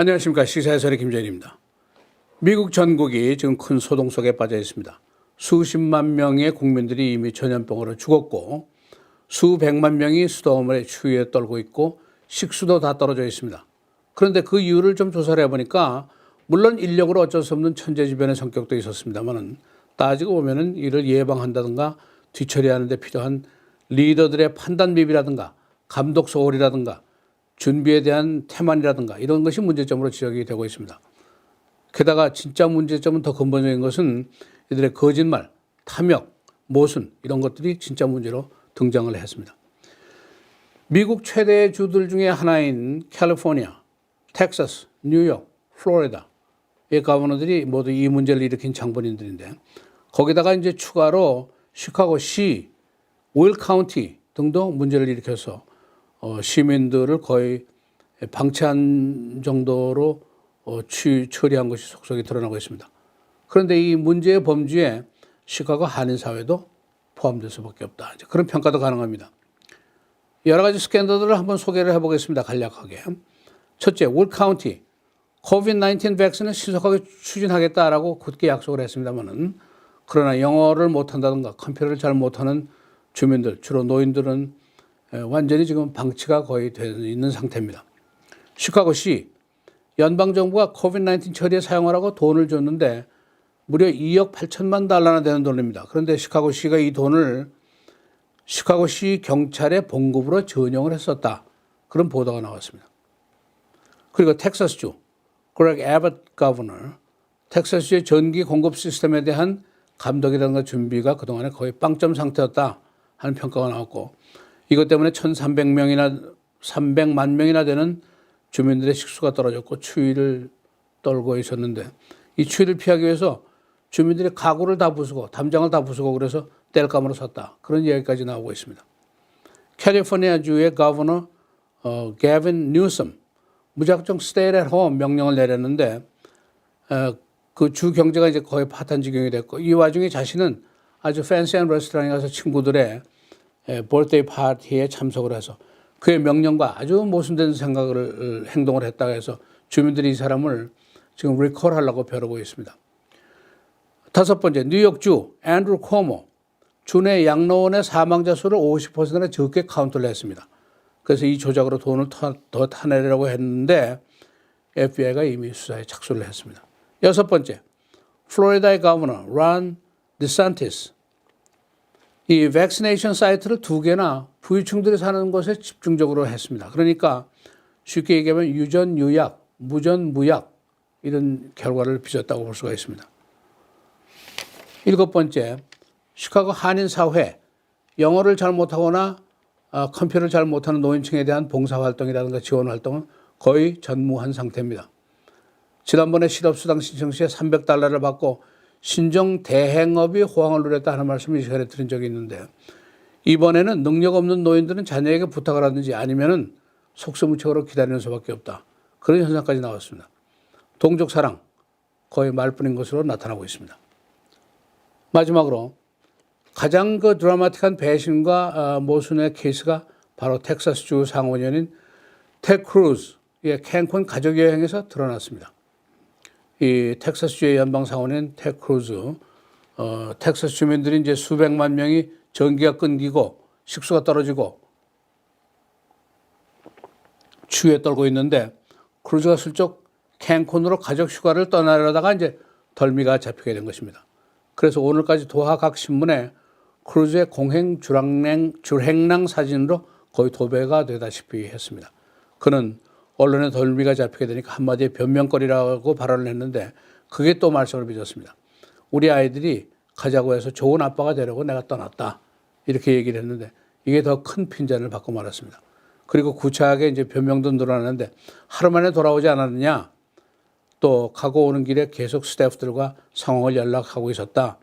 안녕하십니까 시사해설의 김재인입니다. 미국 전국이 지금 큰 소동 속에 빠져 있습니다. 수십만 명의 국민들이 이미 전염병으로 죽었고 수백만 명이 수도원의 추위에 떨고 있고 식수도 다 떨어져 있습니다. 그런데 그 이유를 좀 조사를 해보니까 물론 인력으로 어쩔 수 없는 천재지변의 성격도 있었습니다만은 따지고 보면은 이를 예방한다든가 뒤처리하는 데 필요한 리더들의 판단 미비라든가 감독 소홀이라든가 준비에 대한 태만이라든가 이런 것이 문제점으로 지적이 되고 있습니다. 게다가 진짜 문제점은 더 근본적인 것은 이들의 거짓말, 탐욕, 모순 이런 것들이 진짜 문제로 등장을 했습니다. 미국 최대 주들 중에 하나인 캘리포니아, 텍사스, 뉴욕, 플로리다의 가버너들이 모두 이 문제를 일으킨 장본인들인데 거기다가 이제 추가로 시카고 시, 오일 카운티 등도 문제를 일으켜서 어, 시민들을 거의 방치한 정도로 어, 취, 처리한 것이 속속이 드러나고 있습니다. 그런데 이 문제의 범주에 시카고 한인 사회도 포함될 수밖에 없다. 그런 평가도 가능합니다. 여러 가지 스캔들을 한번 소개를 해보겠습니다. 간략하게. 첫째, 올 카운티 코비드-19 백신을 신속하게 추진하겠다라고 굳게 약속을 했습니다만은 그러나 영어를 못한다든가 컴퓨터를 잘 못하는 주민들, 주로 노인들은 에, 완전히 지금 방치가 거의 되어 있는 상태입니다. 시카고시 연방정부가 코비드-19 처리에 사용하라고 돈을 줬는데 무려 2억 8천만 달러나 되는 돈입니다. 그런데 시카고시가 이 돈을 시카고시 경찰의 봉급으로 전용을 했었다. 그런 보도가 나왔습니다. 그리고 텍사스주 그렉 에버트 가버너 텍사스주의 전기 공급 시스템에 대한 감독이라든가 준비가 그동안에 거의 빵점 상태였다 하는 평가가 나왔고 이것 때문에 1,300명이나 300만 명이나 되는 주민들의 식수가 떨어졌고 추위를 떨고 있었는데 이 추위를 피하기 위해서 주민들이 가구를 다 부수고 담장을 다 부수고 그래서 땔감으로 섰다 그런 이야기까지 나오고 있습니다. 캘리포니아주의 가버너 어, 게빈 뉴섬 무작정 스테이 앳홈 명령을 내렸는데 어, 그주 경제가 이제 거의 파탄 지경이 됐고 이 와중에 자신은 아주 팬시한 레스토랑에 가서 친구들의 에, 볼데이 파티에 참석을 해서 그의 명령과 아주 모순된 생각을 어, 행동을 했다고 해서 주민들이 이 사람을 지금 리콜하려고 벼르고 있습니다. 다섯 번째 뉴욕주 앤드루 코모 주내 양로원의 사망자 수를 50%나 적게 카운트를 했습니다. 그래서 이 조작으로 돈을 더, 더 타내려고 했는데 FBI가 이미 수사에 착수를 했습니다. 여섯 번째, 플로리다의 가버너 란 디산티스 이 백시네이션 사이트를 두 개나 부유층들이 사는 곳에 집중적으로 했습니다. 그러니까 쉽게 얘기하면 유전 유약, 무전 무약 이런 결과를 빚었다고 볼 수가 있습니다. 일곱 번째, 시카고 한인 사회 영어를 잘 못하거나 어, 컴퓨터를 잘 못하는 노인층에 대한 봉사활동이라든가 지원활동은 거의 전무한 상태입니다. 지난번에 실업수당 신청 시에 300달러를 받고 신종 대행업이 호황을 누렸다 하는 말씀을 이 시간에 드린 적이 있는데 이번에는 능력 없는 노인들은 자녀에게 부탁을 하든지 아니면은 속수무책으로 기다리는 수밖에 없다. 그런 현상까지 나왔습니다. 동족 사랑 거의 말뿐인 것으로 나타나고 있습니다. 마지막으로 가장 그 드라마틱한 배신과 어, 모순의 케이스가 바로 텍사스주 상원연인 텍 크루즈의 캔콘 가족 여행에서 드러났습니다. 이 텍사스주의 연방 상원인 텍 크루즈, 어, 텍사스 주민들이 이제 수백만 명이 전기가 끊기고 식수가 떨어지고 추위에 떨고 있는데 크루즈가 슬쩍 캔콘으로 가족 휴가를 떠나려다가 이제 덜미가 잡히게 된 것입니다. 그래서 오늘까지 도하 각 신문에 크루즈의 공행 주행랑, 주행랑 사진으로 거의 도배가 되다시피 했습니다. 그는 언론에 덜미가 잡히게 되니까 한마디의 변명거리라고 발언을 했는데 그게 또 말씀을 빚었습니다. 우리 아이들이 가자고 해서 좋은 아빠가 되려고 내가 떠났다. 이렇게 얘기를 했는데 이게 더 큰 핀잔을 받고 말았습니다. 그리고 구차하게 이제 변명도 늘어나는데 하루 만에 돌아오지 않았느냐. 또 가고 오는 길에 계속 스태프들과 상황을 연락하고 있었다.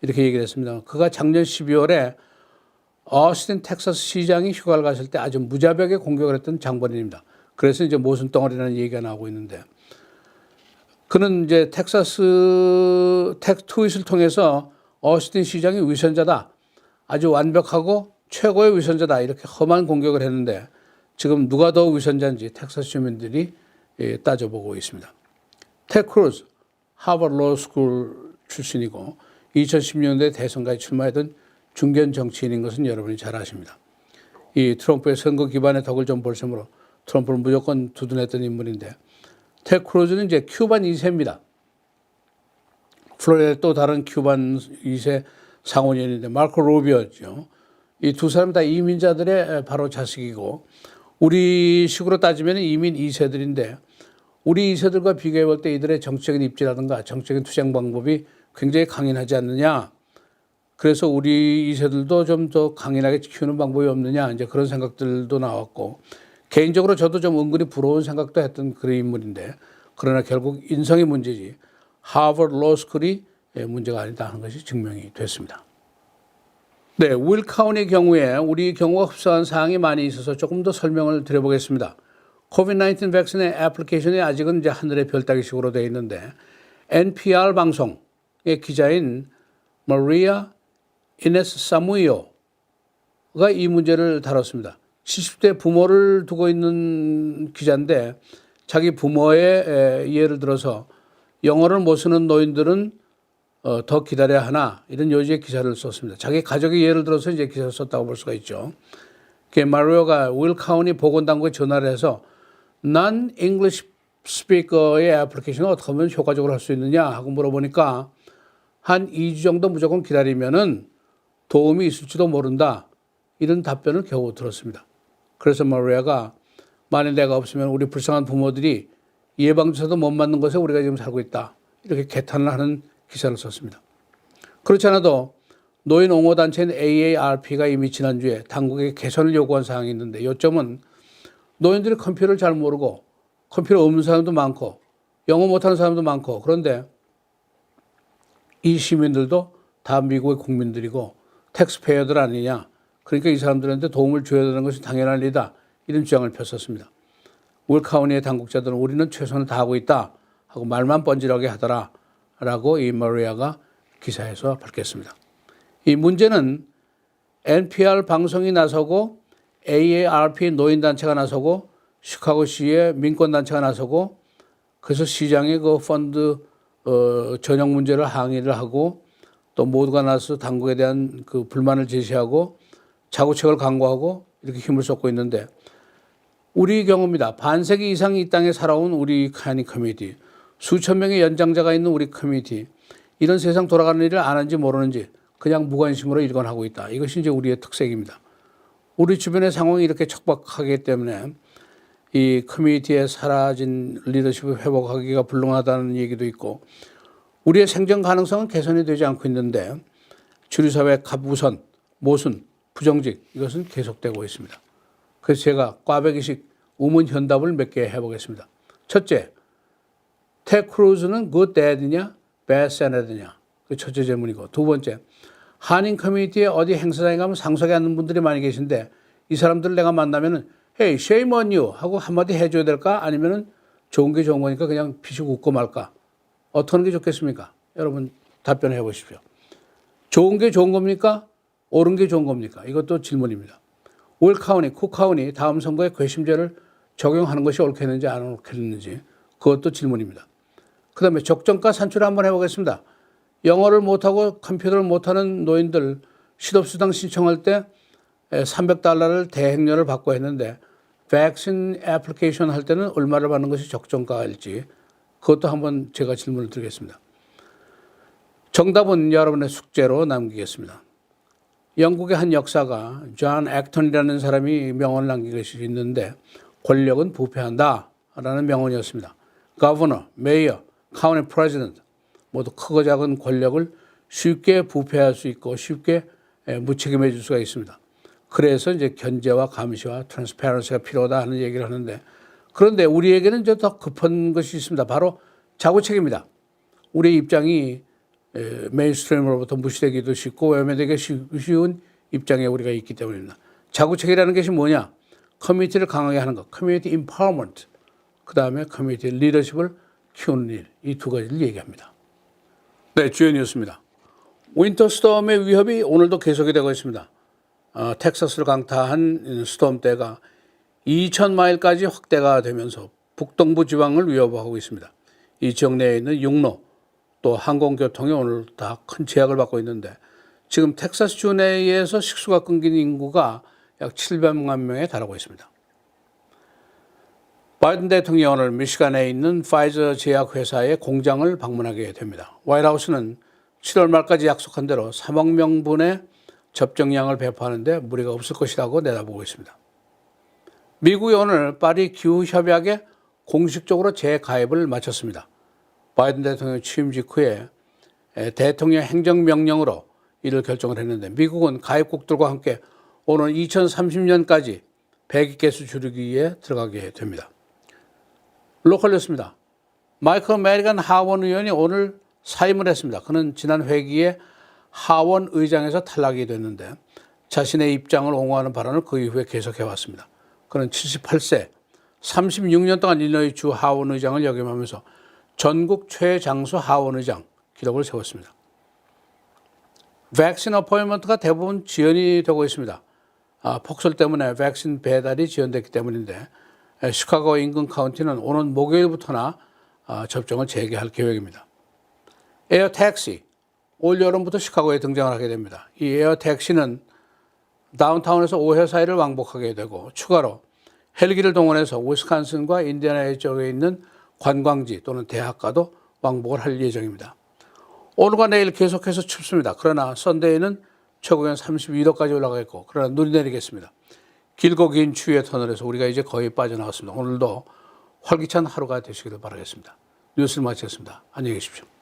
이렇게 얘기를 했습니다. 그가 작년 12월에 어스틴 텍사스 시장이 휴가를 갔을 때 아주 무자비하게 공격을 했던 장본인입니다. 그래서 이제 모순 덩어리라는 얘기가 나오고 있는데 그는 이제 텍사스 텍 트윗을 통해서 어스틴 시장이 위선자다. 아주 완벽하고 최고의 위선자다. 이렇게 험한 공격을 했는데 지금 누가 더 위선자인지 텍사스 주민들이 예, 따져보고 있습니다. 테 크루즈 하버드 로스쿨 출신이고 2010년대 대선까지 출마했던 중견 정치인인 것은 여러분이 잘 아십니다. 이 트럼프의 선거 기반의 덕을 좀 볼 셈으로 트럼프를 무조건 두둔했던 인물인데 테 크루즈는 이제 큐반 2세입니다. 플로리다 또 다른 큐반 2세 상원의원인데 마르코 루비오죠. 이 두 사람 다 이민자들의 바로 자식이고 우리 식으로 따지면 이민 2세들인데 우리 2세들과 비교해 볼 때 이들의 정치적인 입지라든가 정치적인 투쟁 방법이 굉장히 강인하지 않느냐. 그래서 우리 2세들도 좀 더 강인하게 키우는 방법이 없느냐. 이제 그런 생각들도 나왔고 개인적으로 저도 좀 은근히 부러운 생각도 했던 그런 인물인데 그러나 결국 인성의 문제지 하버드 로스쿨이 문제가 아니다 하는 것이 증명이 됐습니다. 네, 윌 카운의 경우에 우리 경우가 흡사한 사항이 많이 있어서 조금 더 설명을 드려보겠습니다. 코비드-19 백신의 애플리케이션이 아직은 이제 하늘의 별 따기식으로 되어 있는데 NPR 방송의 기자인 마리아 이네스 사무이오가 이 문제를 다뤘습니다. 70대 부모를 두고 있는 기자인데 자기 부모의 예를 들어서 영어를 못 쓰는 노인들은 어, 더 기다려야 하나 이런 요지의 기사를 썼습니다. 자기 가족의 예를 들어서 이제 기사를 썼다고 볼 수가 있죠. 그 마리오가 윌 카운이 보건당국에 전화를 해서 난 잉글리시 스피커의 애플리케이션을 어떻게 하면 효과적으로 할 수 있느냐 하고 물어보니까 한 2주 정도 무조건 기다리면은 도움이 있을지도 모른다. 이런 답변을 겨우 들었습니다. 그래서 마리아가 만약 내가 없으면 우리 불쌍한 부모들이 예방주사도 못 맞는 것에 우리가 지금 살고 있다. 이렇게 개탄을 하는 기사를 썼습니다. 그렇지 않아도 노인 옹호 단체인 AARP가 이미 지난주에 당국에 개선을 요구한 사항이 있는데 요점은 노인들이 컴퓨터를 잘 모르고 컴퓨터 없는 사람도 많고 영어 못하는 사람도 많고 그런데 이 시민들도 다 미국의 국민들이고 텍스페이어들 아니냐. 그러니까 이 사람들한테 도움을 줘야 되는 것이 당연한 일이다. 이런 주장을 폈었습니다. 울카우니의 당국자들은 우리는 최선을 다하고 있다 하고 말만 번지르게 하더라 라고 이 마리아가 기사에서 밝혔습니다. 이 문제는 NPR 방송이 나서고 AARP 노인단체가 나서고 시카고시의 민권단체가 나서고 그래서 시장의 그 펀드 어, 전형 문제를 항의를 하고 또 모두가 나서 당국에 대한 그 불만을 제시하고 자구책을 강구하고 이렇게 힘을 쏟고 있는데 우리 경우입니다. 반세기 이상 이 땅에 살아온 우리 카니 커뮤니티, 수천 명의 연장자가 있는 우리 커뮤니티, 이런 세상 돌아가는 일을 아는지 모르는지 그냥 무관심으로 일관하고 있다. 이것이 이제 우리의 특색입니다. 우리 주변의 상황이 이렇게 척박하기 때문에 이 커뮤니티에 사라진 리더십을 회복하기가 불능하다는 얘기도 있고 우리의 생존 가능성은 개선이 되지 않고 있는데 주류사회 갑우선, 모순, 부정직 이것은 계속되고 있습니다. 그래서 제가 꽈배기식 우문 현답을 몇 개 해보겠습니다. 첫째, 테 크루즈는 good dad냐, bad senator냐? 그 첫째 질문이고 두 번째, 한인 커뮤니티에 어디 행사장에 가면 상석에 앉는 분들이 많이 계신데 이 사람들 내가 만나면은 hey, shame on you 하고 한마디 해줘야 될까? 아니면은 좋은 게 좋은 거니까 그냥 피식 웃고 말까? 하는 게 좋겠습니까? 여러분 답변해 보십시오. 좋은 게 좋은 겁니까? 옳은 게 좋은 겁니까? 이것도 질문입니다. 올 카운티, 쿡 카운티 다음 선거에 괘씸죄를 적용하는 것이 옳겠는지 안 옳겠는지 그것도 질문입니다. 그 다음에 적정가 산출을 한번 해보겠습니다. 영어를 못하고 컴퓨터를 못하는 노인들 실업수당 신청할 때 300달러를 대행료를 받고 했는데 백신 애플리케이션 할 때는 얼마를 받는 것이 적정가일지 그것도 한번 제가 질문을 드리겠습니다. 정답은 여러분의 숙제로 남기겠습니다. 영국의 한 역사가 존 액턴이라는 사람이 명언을 남긴 것이 있는데 권력은 부패한다 라는 명언이었습니다. Governor, Mayor, County President 모두 크고 작은 권력을 쉽게 부패할 수 있고 쉽게 무책임해 줄 수가 있습니다. 그래서 이제 견제와 감시와 트랜스페런시가 필요하다 하는 얘기를 하는데 그런데 우리에게는 이제 더 급한 것이 있습니다. 바로 자구 책입니다. 우리의 입장이 메인스트림으로부터 무시되기도 쉽고 외면되기 쉬운 입장에 우리가 있기 때문입니다. 자구책이라는 것이 뭐냐? 커뮤니티를 강하게 하는 것, 커뮤니티 임파워먼트, 그 다음에 커뮤니티 리더십을 키우는 일, 이 두 가지를 얘기합니다. 네, 주연이었습니다. 윈터 스톰의 위협이 오늘도 계속이 되고 있습니다. 어, 텍사스를 강타한 스톰 때가 2천 마일까지 확대가 되면서 북동부 지방을 위협하고 있습니다. 이 지역 내에 있는 육로 또 항공교통이 오늘 다 큰 제약을 받고 있는데 지금 텍사스주 내에서 식수가 끊긴 인구가 약 700만 명에 달하고 있습니다. 바이든 대통령이 오늘 미시간에 있는 파이저 제약 회사의 공장을 방문하게 됩니다. 화이트하우스는 7월 말까지 약속한 대로 3억 명분의 접종량을 배포하는데 무리가 없을 것이라고 내다보고 있습니다. 미국이 오늘 파리 기후 협약에 공식적으로 재가입을 마쳤습니다. 바이든 대통령 취임 직후에 대통령 행정명령으로 이를 결정을 했는데 미국은 가입국들과 함께 오는 2030년까지 배기가스 줄이기 위해 들어가게 됩니다. 로컬뉴스입니다. 마이클 메리간 하원 의원이 오늘 사임을 했습니다. 그는 지난 회기에 하원 의장에서 탈락이 됐는데 자신의 입장을 옹호하는 발언을 그 이후에 계속해 왔습니다. 그는 78세, 36년 동안 일리노이 주 하원 의장을 역임하면서 전국 최장수 하원 의장 기록을 세웠습니다. 백신 어포인먼트가 대부분 지연이 되고 있습니다. 아, 폭설 때문에 백신 배달이 지연됐기 때문인데 에, 시카고 인근 카운티는 오는 목요일부터나 아, 접종을 재개할 계획입니다. 에어 택시 올 여름부터 시카고에 등장을 하게 됩니다. 이 에어 택시는 다운타운에서 5회 사이를 왕복하게 되고 추가로 헬기를 동원해서 위스콘신과 인디애나 쪽에 있는 관광지 또는 대학가도 왕복을 할 예정입니다. 오늘과 내일 계속해서 춥습니다. 그러나 썬데이는 최고 기온 32도까지 올라가겠고 그러나 눈이 내리겠습니다. 길고 긴 추위의 터널에서 우리가 이제 거의 빠져나왔습니다. 오늘도 활기찬 하루가 되시기를 바라겠습니다. 뉴스를 마치겠습니다. 안녕히 계십시오.